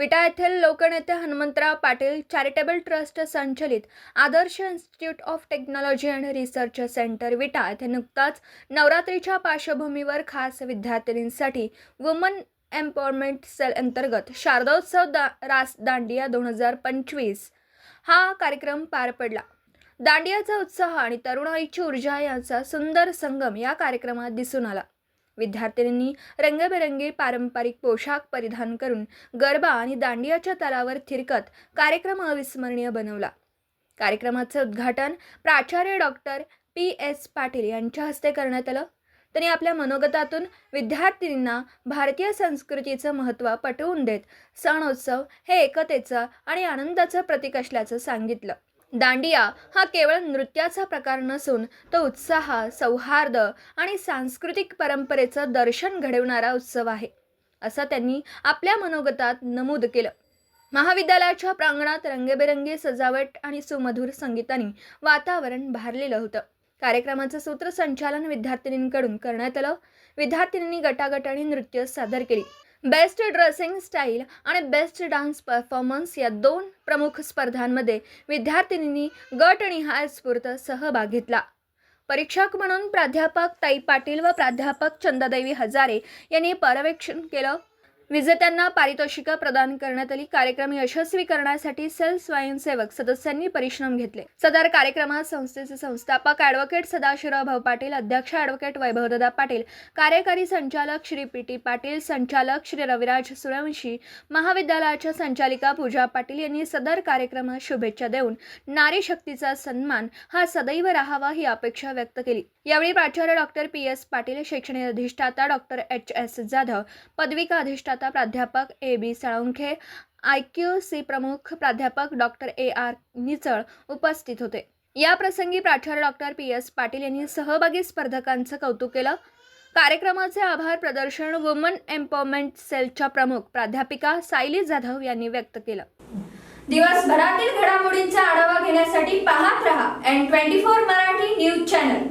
विटा येथील लोकनेते हनुमंतराव पाटील चॅरिटेबल ट्रस्ट संचलित Adarsh institute of technology and research centre Vita येथे नुकताच नवरात्रीच्या पार्श्वभूमीवर खास विद्यार्थिनींसाठी वुमन एम्पॉवरमेंट सेल अंतर्गत शारदोत्सव दा रास दांडिया दोन हजार पंचवीस हा कार्यक्रम पार पडला. दांडियाचा उत्साह आणि तरुणाईची ऊर्जा यांचा सुंदर संगम या कार्यक्रमात दिसून आला. विद्यार्थिनींनी रंगबेरंगी पारंपरिक पोशाख परिधान करून गरबा आणि दांडियाच्या तलावर थिरकत कार्यक्रम अविस्मरणीय बनवला. कार्यक्रमाचे उद्घाटन प्राचार्य डॉक्टर पी. एस. पाटील यांच्या हस्ते करण्यात आलं. त्यांनी आपल्या मनोगतातून विद्यार्थिनींना भारतीय संस्कृतीचं महत्त्व पटवून देत सणोत्सव हे एकतेचं आणि आनंदाचं प्रतीक असल्याचं सांगितलं. दांडिया हा केवळ नृत्याचा प्रकार नसून तो उत्साह सौहार्द आणि सांस्कृतिक परंपरेचं दर्शन घडवणारा उत्सव आहे असं त्यांनी आपल्या मनोगतात नमूद केलं. महाविद्यालयाच्या प्रांगणात रंगेबेरंगी सजावट आणि सुमधुर संगीताने वातावरण भारलेलं होतं. कार्यक्रमाचं सूत्रसंचालन विद्यार्थिनींकडून करण्यात आलं. विद्यार्थिनींनी गटागटाने नृत्य सादर केली. बेस्ट ड्रेसिंग स्टाईल आणि बेस्ट डान्स परफॉर्मन्स या दोन प्रमुख स्पर्धांमध्ये विद्यार्थिनींनी गटनिहाय स्फूर्त सहभाग घेतला. परीक्षक म्हणून प्राध्यापक ताई पाटील व प्राध्यापक चंदादेवी हजारे यांनी पर्यवेक्षण केलं. विजेत्यांना पारितोषिकं प्रदान करण्यात आली. कार्यक्रम यशस्वी करण्यासाठी सेल स्वयंसेवक सदस्यांनी परिश्रम घेतले. सदर कार्यक्रमात संस्थेचे संस्थापक ॲडव्होकेट सदाशिवराव भाऊ पाटील अध्यक्ष ॲडव्होकेट वैभवदादा पाटील कार्यकारी संचालक श्री पी टी पाटील संचालक श्री रविराज सूर्यवंशी महाविद्यालयाच्या संचालिका पूजा पाटील यांनी सदर कार्यक्रमात शुभेच्छा देऊन नारी शक्तीचा सन्मान हा सदैव राहावा ही अपेक्षा व्यक्त केली. यावेळी प्राचार्य डॉक्टर पी एस पाटील शैक्षणिक अधिष्ठाता डॉक्टर एच एस जाधव पदविका अधिष्ठाता प्राध्यापक A B Salunkhe I Q C प्रमुख प्राध्यापक डॉक्टर ए आर निचळ उपस्थित होते. या प्रसंगी प्राचार्य डॉक्टर पी एस पाटील यांनी सहभागी स्पर्धकांचं कौतुक केलं. कार्यक्रमाचे आभार प्रदर्शन वुमन एम्पॉवरमेंट सेलच्या प्रमुख प्राध्यापिका सायली जाधव यांनी व्यक्त केलं. दिवसभरातील घडामोडींचा आढावा घेण्यासाठी पाहत रहा N twenty four Marathi news channel.